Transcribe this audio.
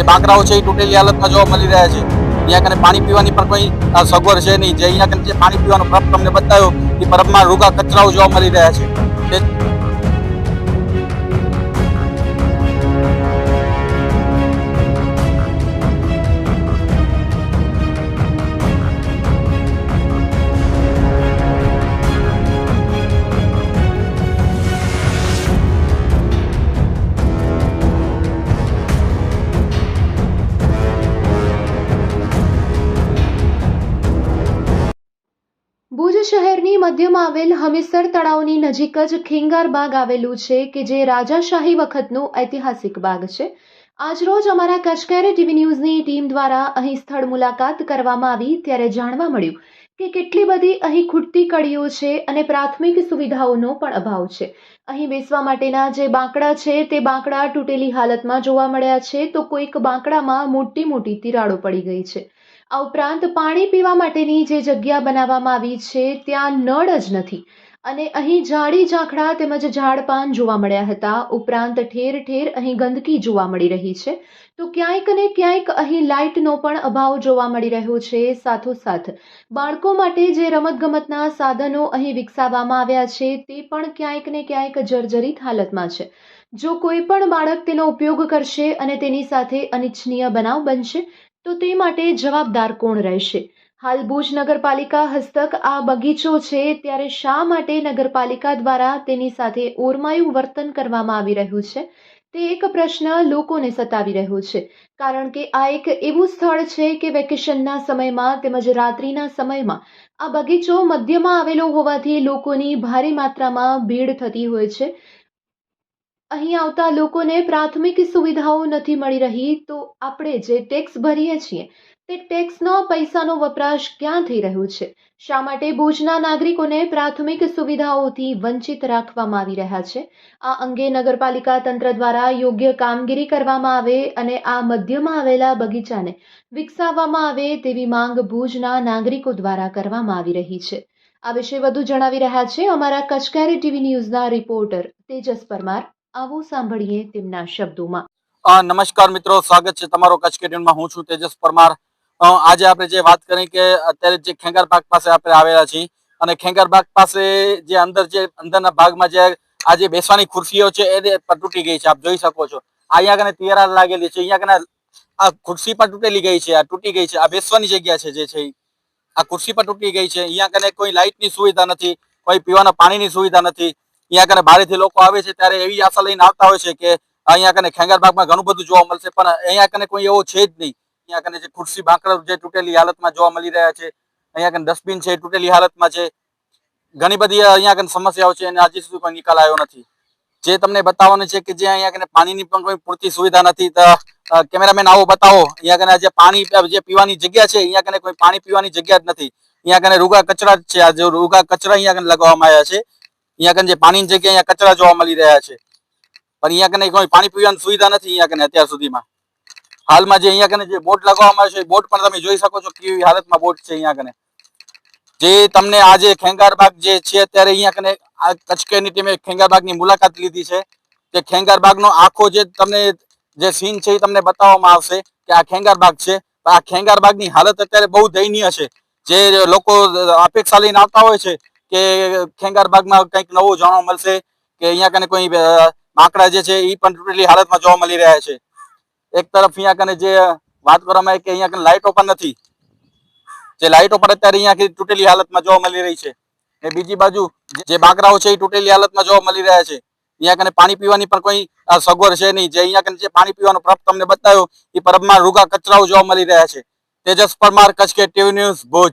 જે બાકરાઓ છે એ તૂટેલી હાલતમાં જોવા મળી રહ્યા છે. અહીંયા કને પાણી પીવાની પણ કોઈ સગવડ છે નહીં. જે અહીંયા કને જે પાણી પીવાનો પ્રપ તમને બતાવ્યો, એ પરબમાં રૂગા કચરાઓ જોવા મળી રહ્યા છે. મધ્યમાં આવેલ હમીસર તળાવની નજીક જ ખેંગાર બાગ આવેલું છે કે જે રાજાશાહી વખતનું ઐતિહાસિક બાગ છે. આજરોજ અમારા કચકેરે ટીવી ન્યૂઝની ટીમ દ્વારા અહીં સ્થળ મુલાકાત કરવામાં આવી ત્યારે જાણવા મળ્યું કે કેટલી બધી અહીં ખૂટતી કડીઓ છે અને પ્રાથમિક સુવિધાઓનો પણ અભાવ છે. અહીં બેસવા માટેના જે બાંકડા છે તે બાંકડા તૂટેલી હાલતમાં જોવા મળ્યા છે તો કોઈક બાંકડામાં મોટી મોટી તિરાડો પડી ગઈ છે. આ ઉપરાંત પાણી પીવા માટેની જે જગ્યા બનાવવામાં આવી છે, ત્યાં નળ જ નથી. અને અહીં ઝાડી ઝાંખડા તેમજ ઝાડપાન જોવા મળ્યા હતા. ઉપરાંત ઠેર ઠેર અહીં ગંદકી જોવા મળી રહી છે. તો ક્યાંક ને ક્યાંક અહીં લાઇટનો પણ અભાવ જોવા મળી રહ્યો છે. સાથોસાથ બાળકો માટે જે રમતગમતના સાધનો અહીં વિકસાવવામાં આવ્યા છે, તે પણ ક્યાંક ને ક્યાંક જર્જરિત હાલતમાં છે. જો કોઈ પણ બાળક તેનો ઉપયોગ કરશે અને તેની સાથે અનિચ્છનીય બનાવ બનશે તો તે માટે જવાબદાર કોણ રહેશે? હાલ ભુજ નગરપાલિકા હસ્તક આ બગીચો છે, ત્યારે શા માટે નગરપાલિકા દ્વારા તેની સાથે ઓરમાયું વર્તન કરવામાં આવી રહ્યું છે? તે એક પ્રશ્ન લોકોને સતાવી રહ્યો છે, કારણ કે આ એક એવું સ્થળ છે કે વેકેશનના સમયમાં તેમજ રાત્રિના સમયમાં આ બગીચો મધ્યમાં આવેલો હોવાથી લોકોની ભારે માત્રામાં ભીડ થતી હોય છે. અહીં આવતા લોકોને પ્રાથમિક સુવિધાઓ નથી મળી રહી, તો આપણે જે ટેક્સ ભરીએ છીએ, તે ટેક્સનો પૈસાનો વપરાશ ક્યાં થઈ રહ્યો છે? શા માટે ભુજના નાગરિકોને પ્રાથમિક સુવિધાઓથી વંચિત રાખવામાં આવી રહ્યા છે? આ અંગે નગરપાલિકા તંત્ર દ્વારા યોગ્ય કામગીરી કરવામાં આવે અને આ મધ્યમાં આવેલા બગીચાને વિકસાવવામાં આવે તેવી માંગ ભુજના નાગરિકો દ્વારા કરવામાં આવી રહી છે. આ વિશે વધુ જણાવી રહ્યા છે અમારા કચકારી ટીવી ન્યૂઝના રિપોર્ટર તેજસ પરમાર. આવો સાંભળીએ તેમના શબ્દોમાં. નમસ્કાર મિત્રો, સ્વાગત છે તમારો કચ્છ કેડિયનમાં હું છું તેજસ પરમાર. આજે આપણે જે વાત કરી કે અત્યારે જે ખેંગાર પાસે આપણે આવેલા છીએ અને ખેંગાર પાસે જે અંદર જે, અંદરના ભાગમાં જે આ બેસવાની ખુરશીઓ છે એ તૂટી ગઈ છે, આપ જોઈ શકો છો. અહીંયા કને તિરાડ લાગેલી છે, અહીંયા કને આ ખુરશી પણ તૂટેલી ગઈ છે, આ તૂટી ગઈ છે, આ બેસવાની જગ્યા છે જે છે આ ખુરશી પણ તૂટી ગઈ છે, અહીંયા કને કોઈ લાઇટની સુવિધા નથી, કોઈ પીવાના પાણીની સુવિધા નથી. અહીંયા કને બહારેથી લોકો આવે છે ત્યારે એવી આશા લઈને આવતા હોય છે કે અહીંયા કને ખેંગારબાગમાં ઘણું બધું જોવા મળશે પણ અહીંયા કને કોઈ એવો છે જ નહીં અહીંયા કને જે ખુરશી બાંકડા જે તૂટેલી હાલતમાં જોવા મળી રહ્યા છે અહીંયા કને ડસ્ટબિન છે તૂટેલી હાલતમાં છે ઘણી બધી અહીંયા કને સમસ્યાઓ છે અને આજે સુધી કોઈ નિકાલ આવ્યો નથી જે તમને બતાવવાનું છે કે જે અહીંયા કને પાણીની પણ કોઈ પૂરતી સુવિધા નથી કેમેરામેન આવો બતાવો અહીંયા કને જે પાણી જે પીવાની જગ્યા છે અહીંયા કને કોઈ પાણી પીવાની જગ્યા જ નથી અહીંયા કને રૂગા કચરા છે આ જે રૂગા કચરા અહીંયા કને લગાવવામાં આવ્યા છે અહીંયા કને પાણીની જગ્યાએ અહીંયા કચરા જોવા મળી રહ્યા છે. પણ અહીંયા કને કોઈ પાણી પીવાની સુવિધા નથી અહીંયા કને અત્યાર સુધીમાં. હાલમાં જે અહીંયા કને જે બોટ લગાવવામાં આવે છે બોટ પણ તમે જોઈ શકો છો કેવી હાલતમાં બોટ છે અહીંયા કને. જે તમને આજે ખેંગાર બાગ જે છે, અત્યારે અહીંયા કને આ કચકેની ટીમે ખેંગાર બાગની મુલાકાત લીધી છે. તે ખેંગાર બાગનો આખો જે તમને જે સીન છે એ તમને બતાવવામાં આવશે કે આ ખેંગાર બાગ છે. આ ખેંગાર બાગની હાલત અત્યારે બહુ દયનીય છે. જે લોકો અપેક્ષા લઈને આવતા હોય છે કે ખેંગારબાગમાં કંઈક નવું જાણવા મળશે કે અહીંયા કને કોઈ અ, જે છે એ પણ તૂટેલી હાલતમાં જોવા મળી રહ્યા છે. એક તરફ અહીંયા કને જે વાત કરવામાં આવે કે અહીંયા કને લાઇટો પણ નથી. જે લાઇટો પણ અત્યારે અહીંયા તૂટેલી હાલતમાં જોવા મળી રહી છે. ને બીજી બાજુ જે- જે બાંકડાઓ છે એ તૂટેલી હાલતમાં જોવા મળી રહ્યા છે. અહીંયા કને પાણી પીવાની પણ કોઈ સગવડ છે નહીં. જે અહીંયા કને જે પાણી પીવાનો પ્રપ તમને બતાવ્યો એ પરબમાં રૂગા કચરાઓ જોવા મળી રહ્યા છે. તેજસ પરમાર કચ્છ કે ટીવી ન્યૂઝ ભુજ.